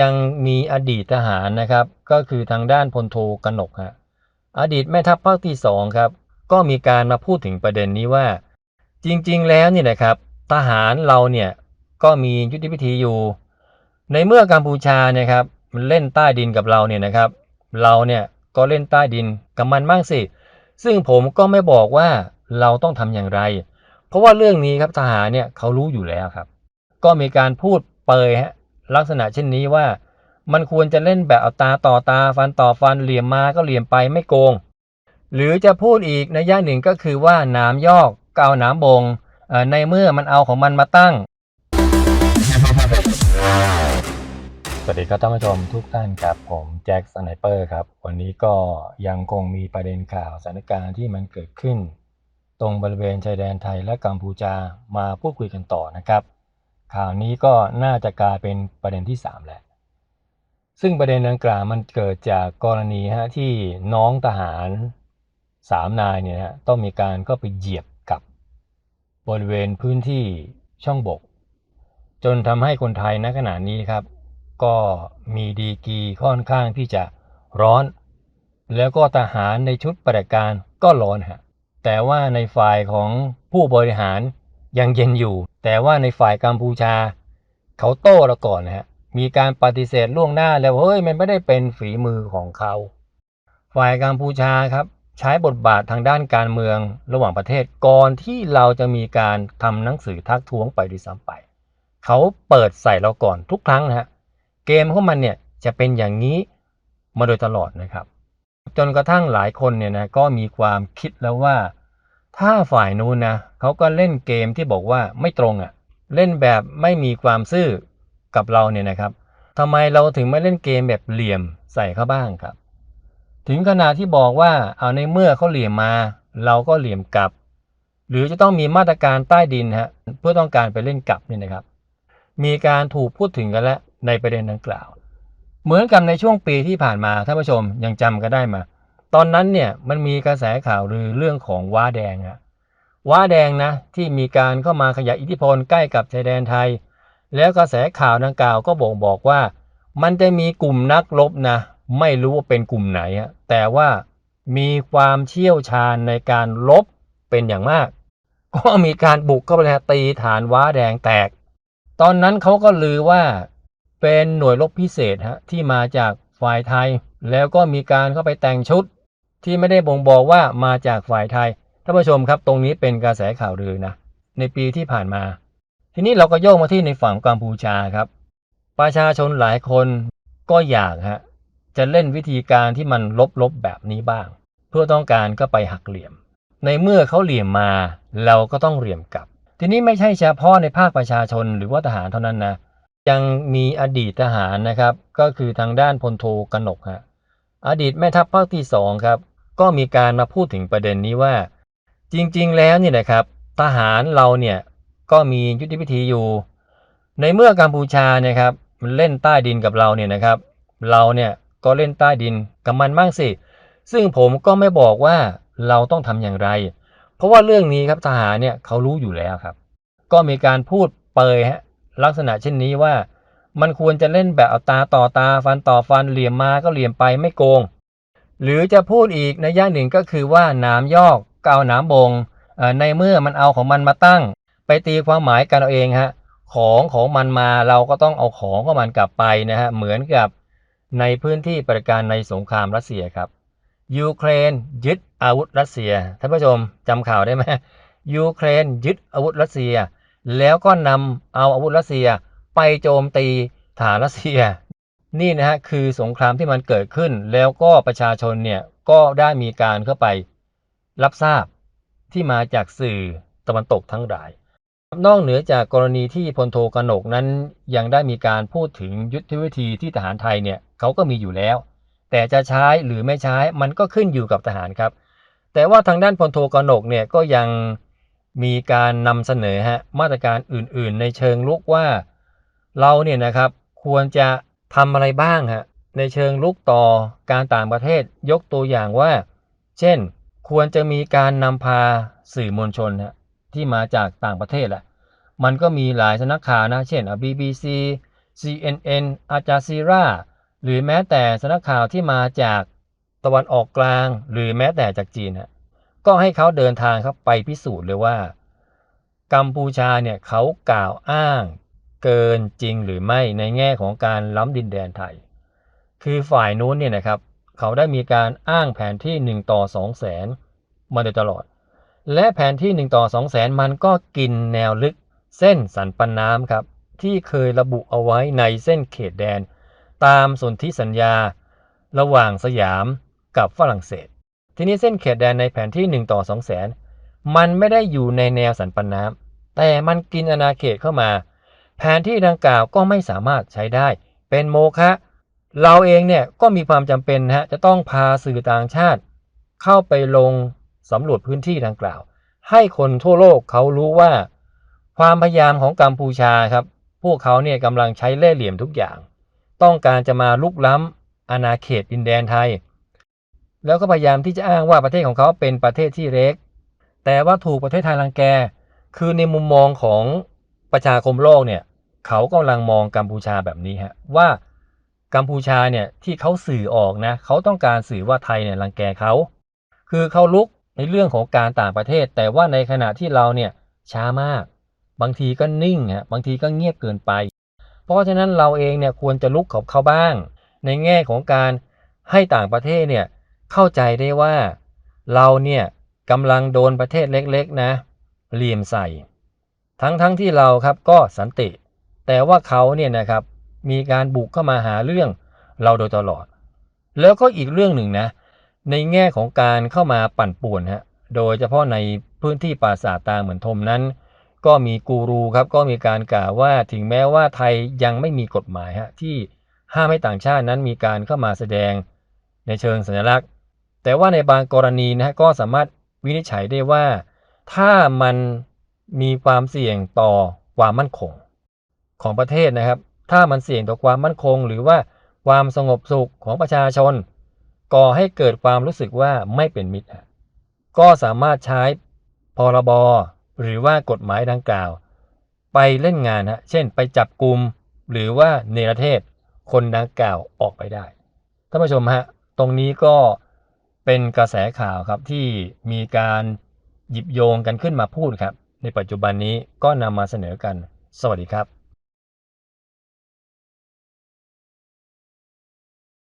ยังมีอดีตทหารนะครับ ก็คือทางด้านพลโทกนกฮะอดีตแม่ทัพภาคที่สองครับ ก็มีการมาพูดถึงประเด็นนี้ว่า จริงๆ แล้วเนี่ยนะครับ ทหารเราเนี่ยก็มียุทธวิธีอยู่ ในเมื่อกัมพูชาเนี่ยครับมันเล่นใต้ดินกับเราเนี่ยนะครับ เราเนี่ยก็เล่นใต้ดินกับมันบ้างสิ ซึ่งผมก็ไม่บอกว่าเราต้องทำอย่างไร เพราะว่าเรื่องนี้ครับทหารเนี่ยเขารู้อยู่แล้วครับ ก็มีการพูดเปยฮะ ลักษณะเช่นนี้ว่า มันควรจะเล่นแบบเอาตาต่อตาฟันต่อฟันเหลี่ยมมาก็เหลี่ยมไปไม่โกง หรือจะพูดอีกในย่าหนึ่งก็คือว่าหน้ำยอกก็เอาหน้ำบงในเมื่อมันเอาของมันมาตั้ง สวัสดีครับท่านผู้ชมทุกท่านครับผมแจ็คสไนเปอร์ครับ วันนี้ก็ยังคงมีประเด็นข่าวสถานการณ์ที่มันเกิดขึ้น ตรงบริเวณชายแดนไทยและกัมพูชามาพูดคุยกันต่อนะครับ ข่าวนี้ก็น่าจะกลายเป็นประเด็นที่ 3แหละซึ่งประเด็นดังกล่าวมันเกิดจากกรณีฮะที่น้องทหารสามนายเนี่ยฮะต้องมีการก็ไปเหยียบกับบริเวณพื้นที่ช่องบก จนทำให้คนไทยณขณะนี้ครับ ก็มีดีกีค่อนข้างที่จะร้อน แล้วก็ทหารในชุดปฏิบัติการก็ร้อนฮะแต่ว่าในฝ่ายของผู้บริหาร ยังเย็นอยู่ แต่ว่าในฝ่ายกัมพูชา เขาโต้เราก่อนนะฮะมีการปฏิเสธล่วงหน้าแล้วเฮ้ยมันไม่ได้เป็นฝีมือของเขา ฝ่ายกัมพูชาครับ ใช้บทบาททางด้านการเมืองระหว่างประเทศก่อนที่เราจะมีการทำหนังสือทักท้วงไปด้วยซ้ำไป เขาเปิดใส่เราก่อนทุกครั้งนะฮะเกมของมันเนี่ยจะเป็นอย่างนี้มาโดยตลอดนะครับ จนกระทั่งหลายคนเนี่ยนะก็มีความคิดแล้วว่า ถ้าฝ่ายนู้นนะเขาก็เล่นเกมที่บอกว่าไม่ตรงอะ่ะ เล่นแบบไม่มีความซื่อกับเราเนี่ยนะครับทำไมเราถึงไม่เล่นเกมแบบเหลี่ยมใส่เขาบ้างครับ ถึงขนาดที่บอกว่าเอาในเมื่อเขาเหลี่ยมมา เราก็เหลี่ยมกลับ หรือจะต้องมีมาตรการใต้ดินฮะเพื่อต้องการไปเล่นกลับเนี่ยนะครับ มีการถูกพูดถึงกันแล้วในประเด็นดังกล่าว เหมือนกับในช่วงปีที่ผ่านมาท่านผู้ชมยังจำกันได้มา ตอนนั้นเนี่ยมันมีกระแสข่าวลือเรื่องของว้าแดงอะว้าแดงนะที่มีการเข้ามาขยายอิทธิพลใกล้กับชายแดนไทย แล้วกระแสข่าวดังกล่าวก็บ่งบอกว่า มันจะมีกลุ่มนักรบนะไม่รู้ว่าเป็นกลุ่มไหนอะแต่ว่ามีความเชี่ยวชาญในการลบเป็นอย่างมาก ก็มีการบุกเข้าไปตีฐานว้าแดงแตก ตอนนั้นเขาก็ลือว่าเป็นหน่วยรบพิเศษฮะที่มาจากฝ่ายไทย แล้วก็มีการเข้าไปแต่งชุด ที่ไม่ได้บ่งบอกว่ามาจากฝ่ายไทยท่านผู้ชมครับตรงนี้เป็นกระแสข่าวลือนะในปีที่ผ่านมา ทีนี้เราก็โยกมาที่ในฝั่งกัมพูชาครับ ประชาชนหลายคนก็อยากฮะจะเล่นวิธีการที่มันลบๆแบบนี้บ้าง เพื่อต้องการก็ไปหักเหลี่ยม ในเมื่อเขาเหลี่ยมมา เราก็ต้องเหลี่ยมกลับ ทีนี้ไม่ใช่เฉพาะในภาคประชาชนหรือว่าทหารเท่านั้นนะยังมีอดีตทหารนะครับ ก็คือทางด้านพลโทกนกฮะ อดีตแม่ทัพภาคที่สองครับ ก็มีการมาพูดถึงประเด็นนี้ว่า จริงๆ แล้วเนี่ยนะครับ ทหารเราเนี่ยก็มียุทธวิธีอยู่ ในเมื่อกัมพูชาเนี่ยครับมันเล่นใต้ดินกับเราเนี่ยนะครับ เราเนี่ยก็เล่นใต้ดินกับมันบ้างสิ ซึ่งผมก็ไม่บอกว่าเราต้องทำอย่างไร เพราะว่าเรื่องนี้ครับทหารเนี่ยเขารู้อยู่แล้วครับ ก็มีการพูดเปยฮะลักษณะเช่นนี้ว่า มันควรจะเล่นแบบเอาตาต่อตาฟันต่อฟันเหลี่ยมมาก็เหลี่ยมไปไม่โกง หรือจะพูดอีกในย่าหนึ่งก็คือว่าหน้ำยอกก็เอาหน้ำบงในเมื่อมันเอาของมันมาตั้ง ไปตีความหมายกันเอาเองฮะของของมันมาเราก็ต้องเอาของของมันกลับไปนะฮะเหมือนกับในพื้นที่ปฏิการในสงครามรัสเซียครับยูเครนยึดอาวุธรัสเซียท่านผู้ชมจำข่าวได้ไหมยูเครนยึดอาวุธรัสเซีย แล้วก็นำเอาอาวุธรัสเซีย ไปโจมตีฐานรัสเซีย นี่นะฮะคือสงครามที่มันเกิดขึ้น แล้วก็ประชาชนเนี่ยก็ได้มีการเข้าไปรับทราบที่มาจากสื่อตะวันตกทั้งหลาย นอกเหนือจากกรณีที่พลโทกนกนั้นยังได้มีการพูดถึงยุทธวิธีที่ทหารไทยเนี่ยเขาก็มีอยู่แล้ว แต่จะใช้หรือไม่ใช้มันก็ขึ้นอยู่กับทหารครับ แต่ว่าทางด้านพลโทกนกเนี่ยก็ยังมีการนำเสนอฮะมาตรการอื่นๆ ในเชิงลุกว่า เราเนี่ยนะครับควรจะทำอะไรบ้างฮะในเชิงลุกต่อการต่างประเทศยกตัวอย่างว่า เช่น ควรจะมีการนำพาสื่อมวลชนฮะที่มาจากต่างประเทศแหละมันก็มีหลายสนักข่าวนะ เช่นอะ BBC CNN อาจาซีราหรือแม้แต่สนักข่าวที่มาจากตะวันออกกลาง หรือแม้แต่จากจีนฮะก็ให้เขาเดินทางครับไปพิสูจน์เลยว่า กัมพูชาเนี่ยเขากล่าวอ้าง เกินจริงหรือไม่ในแง่ของการล้ำดินแดนไทย คือฝ่ายนู้นเนี่ยนะครับ เขาได้มีการอ้างแผนที่ 1 ต่อ2แสนมาโดยตลอด และแผนที่ 1 ต่อ2แสนมันก็กินแนวลึกเส้นสันปันน้ำครับ ที่เคยระบุเอาไว้ในเส้นเขตแดน ตามสนธิสัญญา ระหว่างสยามกับฝรั่งเศส ทีนี้เส้นเขตแดนในแผนที่ 1 ต่อ2แสนมันไม่ได้อยู่ในแนวสันปันน้ำแต่มันกินอาณาเขตเข้ามา แผนที่ดังกล่าวก็ไม่สามารถใช้ได้ เป็นโมฆะเราเองเนี่ยก็มีความจำเป็นฮะจะต้องพาสื่อต่างชาติ เข้าไปลงสำรวจพื้นที่ดังกล่าว ให้คนทั่วโลกเขารู้ว่า ความพยายามของกัมพูชาครับ พวกเขาเนี่ยกำลังใช้เล่ห์เหลี่ยมทุกอย่าง ต้องการจะมาลุกล้ำอาณาเขตดินแดนไทย แล้วก็พยายามที่จะอ้างว่าประเทศของเขาเป็นประเทศที่เล็ก แต่ว่าถูกประเทศไทยรังแก คือในมุมมองของประชาคมโลกเนี่ย เขากำลังมองกัมพูชาแบบนี้ฮะว่ากัมพูชาเนี่ยที่เขาสื่อออกนะเขาต้องการสื่อว่าไทยเนี่ยรังแกเขาคือเขาลุกในเรื่องของการต่างประเทศ แต่ว่าในขณะที่เราเนี่ยช้ามาก บางทีก็นิ่งฮะบางทีก็เงียบเกินไป เพราะฉะนั้นเราเองเนี่ยควรจะลุกกับเขาบ้าง ในแง่ของการให้ต่างประเทศเนี่ยเข้าใจได้ว่าเราเนี่ยกำลังโดนประเทศเล็กๆนะเหลี่ยมใส่ ทั้งๆทที่เราครับก็สันติ แต่ว่าเขาเนี่ยนะครับมีการบุกเข้ามาหาเรื่องเราโดยตลอด แล้วก็อีกเรื่องหนึ่งนะ ในแง่ของการเข้ามาปั่นป่วนฮะโดยเฉพาะในพื้นที่ปราสาตาเหมือนทมนั้น ก็มีกูรูครับก็มีการกล่าวว่าถึงแม้ว่าไทยยังไม่มีกฎหมายฮะที่ห้ามให้ต่างชาตินั้นมีการเข้ามาแสดงในเชิงสัญลักษณ์ แต่ว่าในบางกรณีนะฮะก็สามารถวินิจฉัยได้ว่า ถ้ามันมีความเสี่ยงต่อความมั่นคง ของประเทศนะครับ ถ้ามันเสี่ยงต่อความมั่นคง หรือว่าความสงบสุขของประชาชน ก่อให้เกิดความรู้สึกว่าไม่เป็นมิตร ก็สามารถใช้พรบหรือว่ากฎหมายดังกล่าว ไปเล่นงานฮะเช่น ไปจับกลุ่มหรือว่าเนรเทศคนดังกล่าวออกไปได้ท่านผู้ชมฮะตรงนี้ก็เป็นกระแสข่าวครับที่มีการหยิบโยงกันขึ้นมาพูดครับ ในปัจจุบันนี้ก็นำมาเสนอกัน สวัสดีครับ